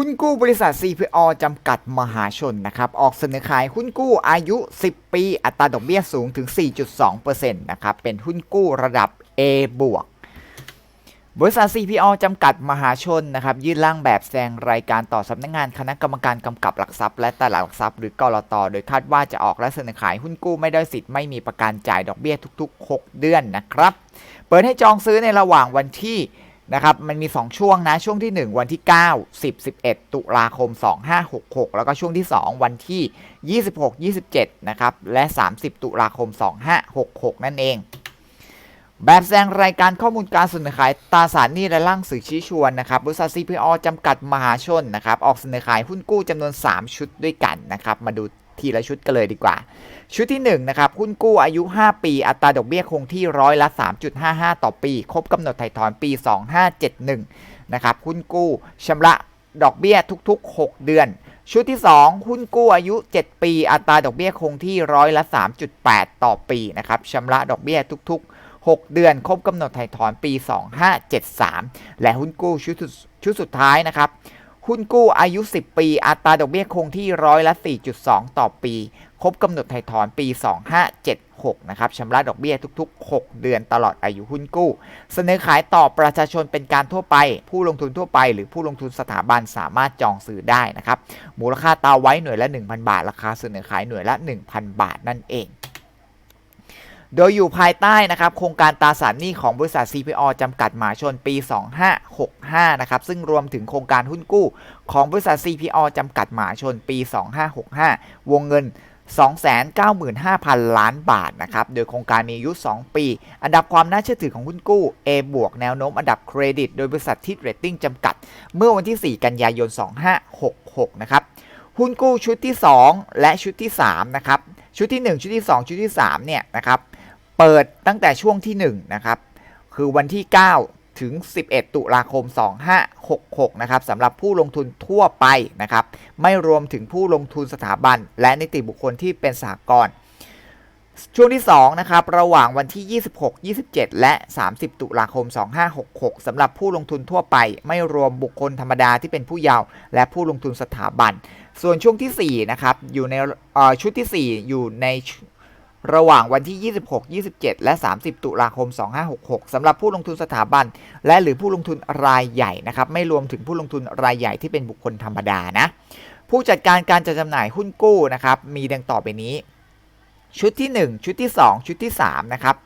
หุ้นกู้บริษัท CPO จำกัดมหาชนนะครับ ออกเสนอขายหุ้นกู้อายุ 10 ปี อัตราดอกเบี้ยสูงถึง 4.2%นะครับ เป็นหุ้นกู้ระดับ A บวก บริษัท CPO จำกัดมหาชนนะครับ ยื่นร่างแบบแสดงรายการต่อสำนักงานคณะกรรมการกำกับหลักทรัพย์ และตลาดหลักทรัพย์หรือกรตโดยคาดว่าจะออกและเสนอขายหุ้นกู้ไม่ได้สิทธิ์ไม่มีประกันจ่ายดอกเบี้ยทุก ๆ 6 เดือนนะครับ เปิดให้จองซื้อในระหว่างวันที่ นะครับมันมี 2 ช่วงนะช่วงที่ 1 วันที่ 9 10 11 ตุลาคม 2566 แล้วก็ช่วงที่ 2 วันที่ 26 27 นะครับ และ 30 ตุลาคม 2566 นั่นเอง แบบแสดงรายการข้อมูลการเสนอขายตราสารหนี้และร่างสื่อชี้ชวนนะครับบริษัท CPO จำกัดมหาชนนะครับออกเสนอขายหุ้นกู้จำนวน 3 ชุดด้วยกันนะครับมาดู ทีละชุดกันเลยดีกว่า ชุดที่1นะครับหุ้นกู้อายุ 5 ปี อัตราดอกเบี้ยคงที่ร้อยละ 3.55 ต่อปี ครบกำหนดไถ่ถอนปี 2571นะครับหุ้นกู้ชำระดอกเบี้ยทุก ๆ 6 เดือน ชุดที่ 2 หุ้นกู้อายุ 7 ปี อัตราดอกเบี้ยคงที่ร้อยละ 3.8 ต่อปีนะครับชำระดอกเบี้ยทุก ๆ 6 เดือน ครบกำหนดไถ่ถอนปี 2573 และหุ้นกู้ชุดสุดชุดสุดท้ายนะครับ หุ้นกู้อายุ 10 ปี อัตราดอกเบี้ยคงที่ร้อยละ 4.2 ต่อปี ครบกำหนดไถ่ถอนปี 2576 นะครับชำระดอกเบี้ยทุก ๆ 6 เดือนตลอดอายุหุ้นกู้ เสนอขายต่อประชาชนเป็นการทั่วไป ผู้ลงทุนทั่วไป หรือผู้ลงทุนสถาบันสามารถจองซื้อได้นะครับ มูลค่าตาไว้หน่วยละ 1,000 บาท ราคาเสนอขายหน่วยละ 1,000 บาทนั่นเอง โดยอยู่ภายใต้นะครับโครงการตราสารหนี้ของบริษัท CPO จำกัดหมาชนปี 2565 นะครับซึ่งรวมถึงโครงการหุ้นกู้ของบริษัท CPO จำกัดหมาชนปี 2565 วงเงิน 295,000 ล้านบาทนะครับ โดยโครงการมีอายุ 2 ปี อันดับความน่าเชื่อถือของหุ้นกู้ A บวกแนวโน้มอันดับเครดิต โดยบริษัททิดเรตติ้งจำกัด เมื่อวันที่ 4 กันยายน 2566 นะครับ หุ้นกู้ชุดที่ 2 และชุดที่ 3 นะครับ ชุดที่ 1 ชุดที่ 2 ชุดที่ 3 เนี่ยนะครับ เปิดตั้งแต่ช่วงที่1นะครับคือวันที่ 9 ถึง 11 ตุลาคม 2566 นะครับสำหรับผู้ลงทุนทั่วไปนะครับ ไม่รวมถึงผู้ลงทุนสถาบัน และนิติบุคคลที่เป็นสหกรณ์ช่วงที่2นะครับระหว่างวันที่ 26 27 และ 30 ตุลาคม 2566 สำหรับผู้ลงทุนทั่วไป ไม่รวมบุคคลธรรมดาที่เป็นผู้เยาว์และผู้ลงทุนสถาบัน ส่วนช่วงที่4นะครับอยู่ในชุดที่ 4 อยู่ใน ระหว่างวันที่ 26 27 และ 30 ตุลาคม 2566 สำหรับผู้ลงทุนสถาบัน และหรือผู้ลงทุนรายใหญ่นะครับ ไม่รวมถึงผู้ลงทุนรายใหญ่ที่เป็นบุคคลธรรมดานะ ผู้จัดการการจัดจำหน่ายหุ้นกู้นะครับ มีดังต่อไปนี้ ชุดที่ 1 ชุดที่ 2 ชุดที่ 3 นะครับ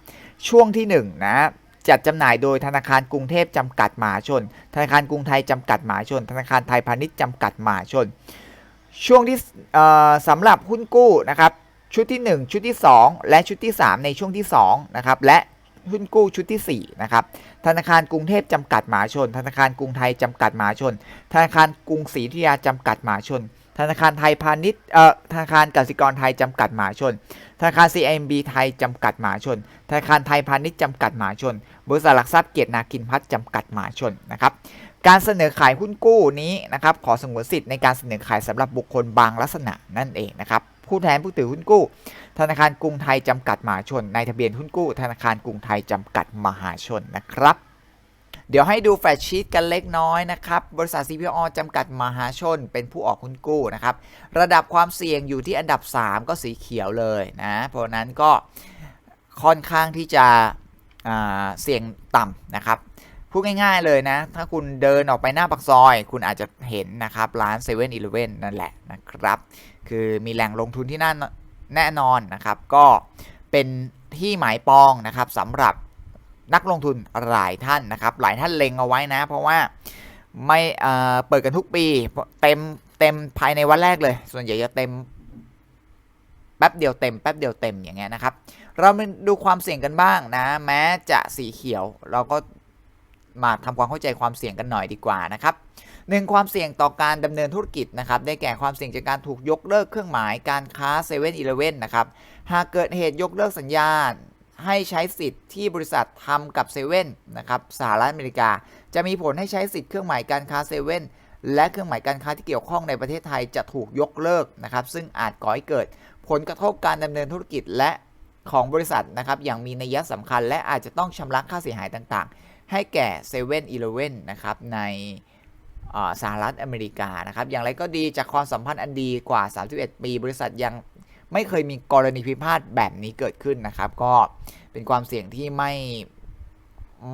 ช่วงที่ 1 นะจัดจำหน่ายโดยธนาคารกรุงเทพจำกัดมหาชน ธนาคารกรุงไทยจำกัดมหาชน ธนาคารไทยพาณิชย์จำกัดมหาชน ช่วงที่สำหรับหุ้นกู้นะครับ ชุดที่ 1 ชุดที่ 2 และชุดที่ 3 ในช่วงที่2นะครับและหุ้นกู้ชุดที่ 4 นะครับ ธนาคารกรุงเทพจำกัดมหาชน ธนาคารกรุงไทยจำกัดมหาชน ธนาคารกรุงศรีอยุยาจำกัดมหาชน ธนาคารไทยพาณิชย์ เอ่อ ธนาคารกสิกรไทยจำกัดมหาชน ธนาคาร CMB ไทยจำกัดมหาชน ธนาคารไทยพาณิชย์จำกัดมหาชน บริษัทหลักทรัพย์เกียรตินาคินพัฒน์จำกัดมหาชน นะครับ การเสนอขายหุ้นกู้นี้นะครับ ขอสงวนสิทธิ์ในการเสนอขายสำหรับบุคคลบางลักษณะนั่นเองนะครับ ผู้แทนผู้ถือหุ้นกู้ ธนาคารกรุงไทยจำกัดมหาชน ในทะเบียนหุ้นกู้ ธนาคารกรุงไทยจำกัดมหาชนนะครับเดี๋ยวให้ดูแฟชชีตกันเล็กน้อยนะครับ บริษัท CPO จำกัดมหาชนเป็นผู้ออกหุ้นกู้นะครับ ระดับความเสี่ยงอยู่ที่อันดับ 3 ก็สีเขียวเลยนะ เพราะนั้นก็ค่อนข้างที่จะเสี่ยงต่ำนะครับ พูดง่ายๆเลยนะ ถ้าคุณเดินออกไปหน้าปากซอย คุณอาจจะเห็นนะครับ ร้าน7 e เ e ่ e อนั่นแหละนะครับ คือมีแหล่งลงทุนที่นั่นแน่นอนนะครับ ก็เป็นที่หมายปองนะครับสำหรับนักลงทุนหลายท่านนะครับ หลายท่านเล็งเอาไว้นะ เพราะว่าไม่เอ่อเปิดกันทุกปี เต็มเต็มภายในวันแรกเลย ส่วนใหญ่จะเต็มแป๊บเดียวเต็มแป๊บเดียวเต็มอย่างเงี้ยนะครับ เรามาดูความเสี่ยงกันบ้างนะ แม้จะสีเขียวเราก็ มาทำความเข้าใจความเสี่ยงกันหน่อยดีกว่านะครับหนึ่งความเสี่ยงต่อการดำเนินธุรกิจนะครับได้แก่ความเสี่ยงจากการถูกยกเลิกเครื่องหมายการค้า7 e เ e ่ e อนะครับหากเกิดเหตุยกเลิกสัญญาให้ใช้สิทธิ์ที่บริษัททำกับเซเว่นนะครับสหรัฐอเมริกา จะมีผลให้ใช้สิทธิ์เครื่องหมายการค้าเซเว่นและเครื่องหมายการค้าที่เกี่ยวข้องในประเทศไทยจะถูกยกเลิกนะครับซึ่งอาจก่อให้เกิดผลกระทบการดำเนินธุรกิจและของบริษัทนะครับอย่างมีนัยสำคัญ และอาจจะต้องชำระค่าเสียหายต่างๆ ให้แก่7 e เ e ่ e นะครับในสหรัฐอเมริกานะครับ อย่างไรก็ดีจากความสัมพันธ์อันดีกว่า 31 ปี บริษัทยังไม่เคยมีกรณีพิพาทแบบนี้เกิดขึ้นนะครับ ก็เป็นความเสี่ยงที่ไม่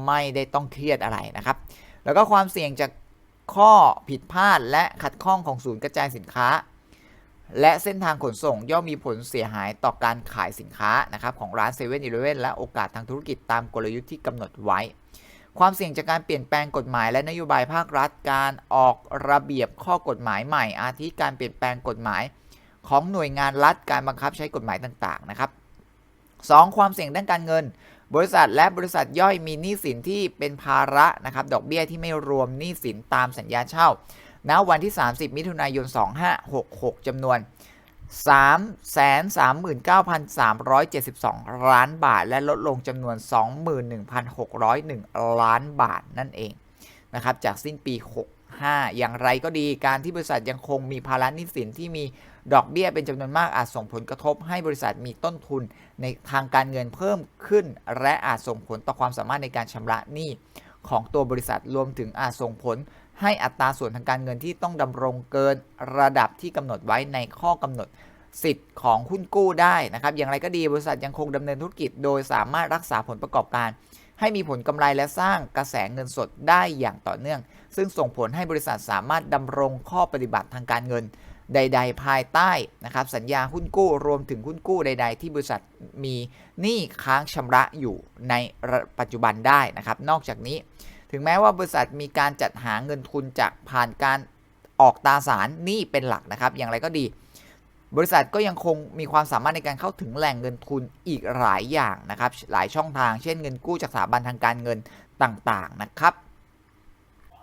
ไม่ได้ต้องเครียดอะไรนะครับ แล้วก็ความเสี่ยงจากข้อผิดพลาดและขัดข้องของศูนย์กระจายสินค้า และเส้นทางขนส่งย่อมมีผลเสียหายต่อการขายสินค้านะครับของร้าน7 e เ e ่ e อและโอกาสทางธุรกิจตามกลยุทธ์ที่กำหนดไว้ ความเสี่ยงจากการเปลี่ยนแปลงกฎหมายและนโยบายภาครัฐ การออกระเบียบข้อกฎหมายใหม่ อาทิการเปลี่ยนแปลงกฎหมาย ของหน่วยงานรัฐ การบังคับใช้กฎหมายต่างๆ นะครับ 2. ความเสี่ยงด้านการเงิน บริษัทและบริษัทย่อยมีหนี้สินที่เป็นภาระนะครับ ดอกเบี้ยที่ไม่รวมหนี้สินตามสัญญาเช่า ณ วันที่ 30 มิถุนายน 2566จำนวน 339,372 ล้านบาท และลดลงจำนวน 21,601 ล้านบาทนั่นเองนะครับจากสิ้นปี 65 อย่างไรก็ดีการที่บริษัทยังคงมีภาระหนี้สินที่มีดอกเบี้ยเป็นจำนวนมากอาจส่งผลกระทบให้บริษัทมีต้นทุนในทางการเงินเพิ่มขึ้น และอาจส่งผลต่อความสามารถในการชำระหนี้ของตัวบริษัทรวมถึงอาจส่งผล ให้อัตราส่วนทางการเงินที่ต้องดำรงเกินระดับที่กำหนดไว้ในข้อกำหนดสิทธิ์ของหุ้นกู้ได้นะครับ อย่างไรก็ดีบริษัทยังคงดำเนินธุรกิจ โดยสามารถรักษาผลประกอบการ ให้มีผลกำไรและสร้างกระแสเงินสดได้อย่างต่อเนื่อง ซึ่งส่งผลให้บริษัทสามารถดำรงข้อปฏิบัติทางการเงินใด ๆ ภายใต้นะครับสัญญาหุ้นกู้รวมถึงหุ้นกู้ใด ๆ ที่บริษัทมีหนี้ค้างชำระอยู่ในปัจจุบันได้นะครับ นอกจากนี้ ถึงแม้ว่าบริษัทมีการจัดหาเงินทุนจากผ่านการออกตราสารนี่เป็นหลักนะครับ อย่างไรก็ดี บริษัทก็ยังคงมีความสามารถในการเข้าถึงแหล่งเงินทุนอีกหลายอย่างนะครับ หลายช่องทาง เช่นเงินกู้จากสถาบันทางการเงินต่างๆนะครับ